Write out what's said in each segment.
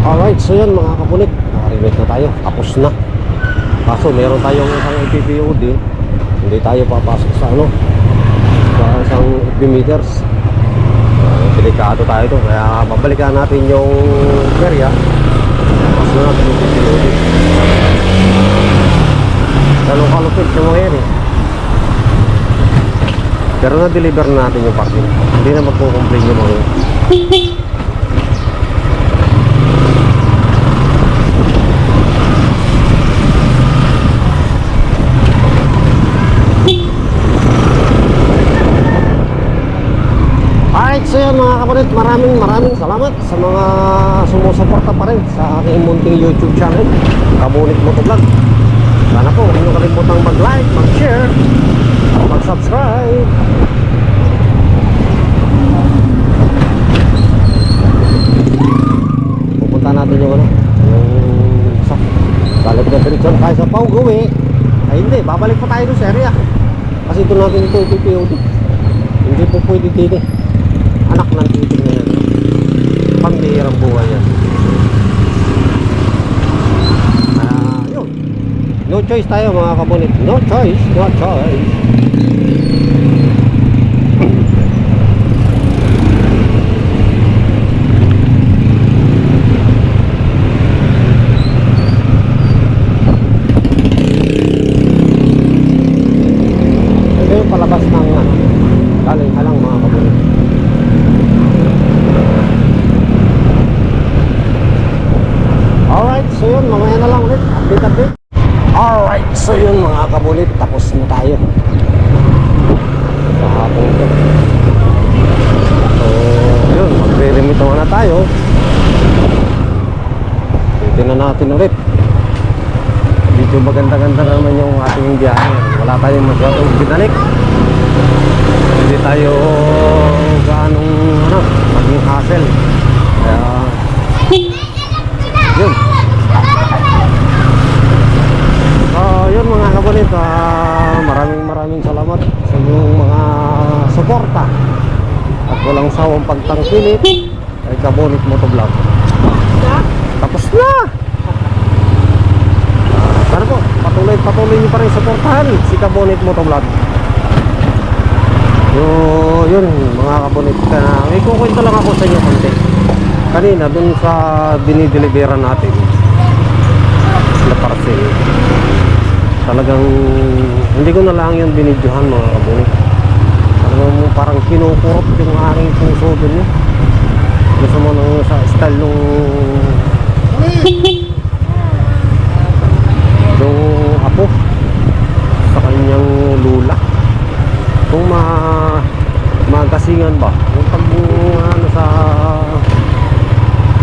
Alright, so yan mga kapulit. Nakarimit na tayo. Tapos na. Kaso meron tayong isang IPPOD. Hindi tayo papasok sa ano. Sa isang FB meters. Uh, delikado tayo to. Kaya babalikan natin yung area. Tapos na natin yung IPPOD. Ganun kalupit yung mga yan eh. Pero na-deliver na natin yung parking. Hindi na magkukomplain yung mga yun. Alright, so kapalit, maraming maraming salamat sa mga sumusuporta pa rin sa aking munting YouTube channel, Kabunit Motovlog. Sana po, huwag niyo kalimutang mag-like, mag-share, mag-subscribe. Pupunta natin yung ano, yung sa balik na diretsyon tayo sa Pau. Ay hindi, babalik pa tayo sa area. Kasi doon natin ito ipipiyod. Hindi po pwede dito. Anak ng titing na yan. Pambihirang buhay yan. Ah, yun. No choice tayo mga kabunit. No choice, no choice. Ito yung palabas ng ano, galing halang mga kabunit. Alright, so yun, mamaya na lang ulit. Update, update. Alright, so yun mga kabulit, tapos na tayo. Sa ko. So, yun, magre-remit na tayo. Titignan natin ulit. Medyo maganda-ganda naman yung ating biyahe. Wala tayong masyadong binalik. Hindi tayo gaanong ano, maging hassle. Kaya, yun. So, yun mga kabulit, ah, maraming maraming salamat sa inyong mga suporta at walang sawang pagtangkilik kay Kabulit Motovlog. Tapos na! Ah, sana po, patuloy patuloy niyo pa rin suportahan si Kabulit Motovlog. So, yun mga kabunit, uh, may lang ako sa inyo konti. Kanina, dun sa dinideliveran natin na parcel, talagang hindi ko na lang yung binidyohan mga kabunit. Talagang parang kinukurot yung aking puso dun eh. Gusto mo nung sa style nung nung apo sa kanyang lula. Kung ma magasingan ba? Yung pag ano sa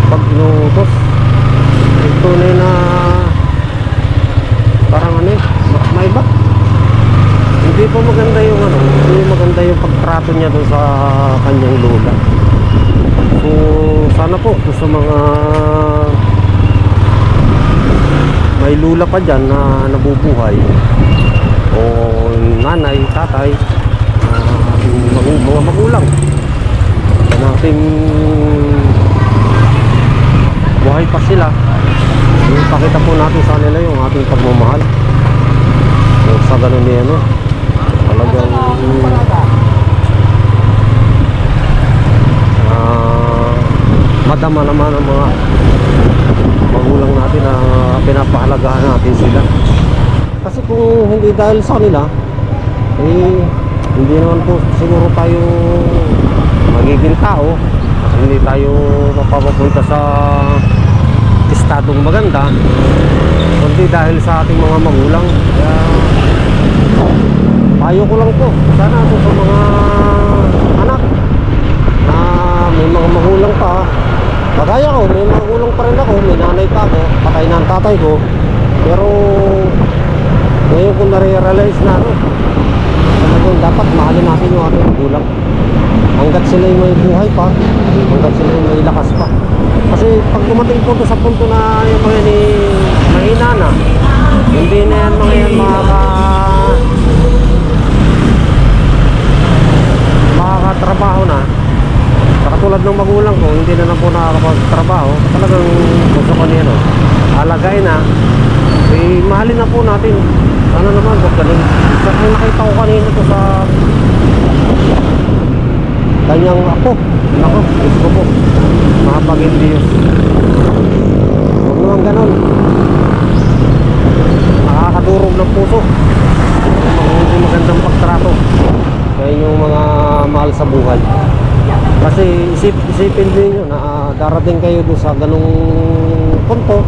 pag inutos ito na na parang ano eh ma- may iba hindi po maganda yung ano hindi maganda yung pagtrato niya doon sa kanyang lula so sana po sa mga may lula pa dyan na nabubuhay o nanay, tatay uh, mga, magulang nating buhay pa sila. Ipakita po natin sa nila yung ating pagmamahal. So, sa ganun ni ano ah, madama naman ang mga magulang natin na pinapahalagahan natin sila. Kasi kung hindi dahil sa kanila eh hindi naman po siguro tayo magiging tao. Kasi hindi tayo mapapapunta sa estadong maganda. Kundi dahil sa ating mga magulang. Kaya payo ko lang po sana po sa mga anak na may mga magulang pa. Kagaya ko may magulang pa rin ako may nanay pa ako patay na ang tatay ko. Pero ngayon ko nare-realize na ano talagang dapat mahalin natin yung ating magulang. Hanggat sila yung may buhay pa hanggat sila yung may lakas pa. Kasi pag dumating po sa punto na yung mga ni mahina na hindi na yan mga yan makaka makakatrabaho na sa katulad ng magulang ko hindi na lang po nakakapagtrabaho talagang ni ano, alagay na, eh, mahalin na po natin. Ano naman, wag ganun. Sa kung nakita ko kanina to sa kanyang apo. Nako, Diyos ko po. Makapagin Diyos. Huwag naman ganun. Nakakadurog ng puso. Hindi magandang pagtrato sa inyong mga mahal sa buhay. Kasi isip, isipin din nyo na darating kayo doon sa ganong punto,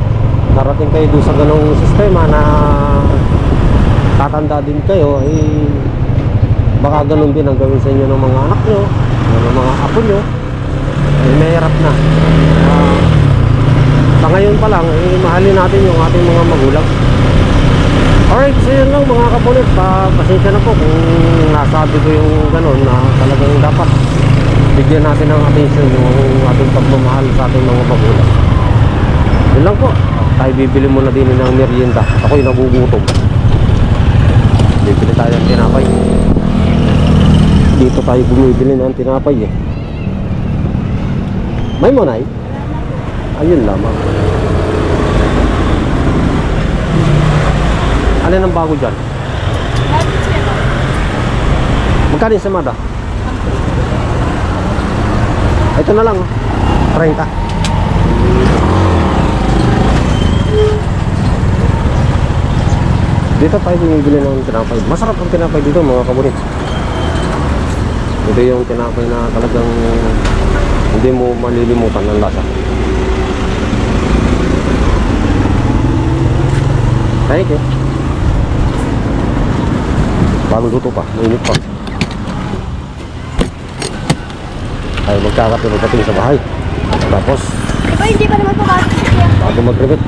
darating kayo doon sa ganong sistema na tatanda din kayo, eh, baka ganun din ang gawin sa inyo ng mga anak nyo, ng mga apo nyo, eh, mahirap na. Ah, sa ngayon pa lang, eh, mahalin natin yung ating mga magulang. Alright, so yun lang mga kapulit. Pa, pasensya na po kung nasabi ko yung gano'n na talagang dapat bigyan natin ng attention yung ating pagmamahal sa ating mga magulang. Yun lang po. Tayo bibili muna din ng merienda. Ako'y nagugutom. Bibili tayo ng tinapay. Dito tayo bumibili ng tinapay eh. May monay? Ayun lamang. Alin ang bago dyan? Magkano yung samada? Ito na lang. oh. 30. Dito tayo bumibili ng tinapay. Masarap ang tinapay dito mga kabunit. Ito yung tinapay na talagang hindi mo malilimutan ng lasa. Thank you. Bago luto pa, mainit pa. Tayo magkakape pagdating sa bahay. Tapos, Diba hindi pa naman pumasok si Kuya? bago mag-revet.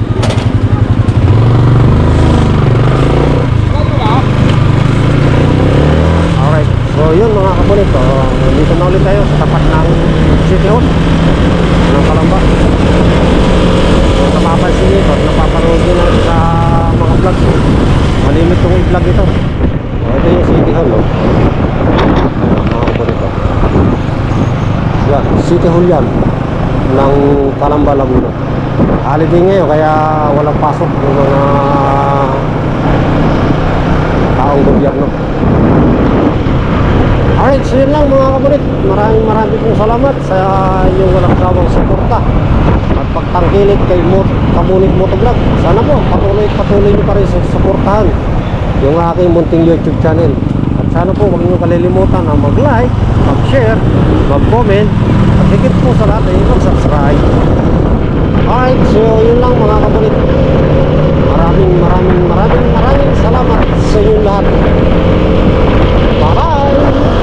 Alright, so yun mga kapulit. Uh, dito na ulit tayo sa tapat ng City Hall ng Kalamba. So, napapansin nyo ito, napapanood nyo na sa mga vlogs. oh. Malimit itong i-vlog ito. So, ito yung City Hall. Oh. Mga kapulit. Oh. Yan, City Hall yan ng Kalamba, Laguna. Holiday ngayon kaya walang pasok yung mga taong gobyerno. Alright, so yun lang mga kabulit. Maraming maraming pong salamat sa iyong walang sawang suporta at pagtangkilik kay Mot Kamunit Motovlog. Sana po patuloy patuloy niyo pa rin suportahan yung aking munting YouTube channel. At sana po huwag niyo kalilimutan na mag-like, mag-share, mag-comment at higit po sa lahat ay mag-subscribe. Alright, so yun lang mga kabulit. Maraming maraming maraming maraming salamat sa iyo lahat. Bye-bye!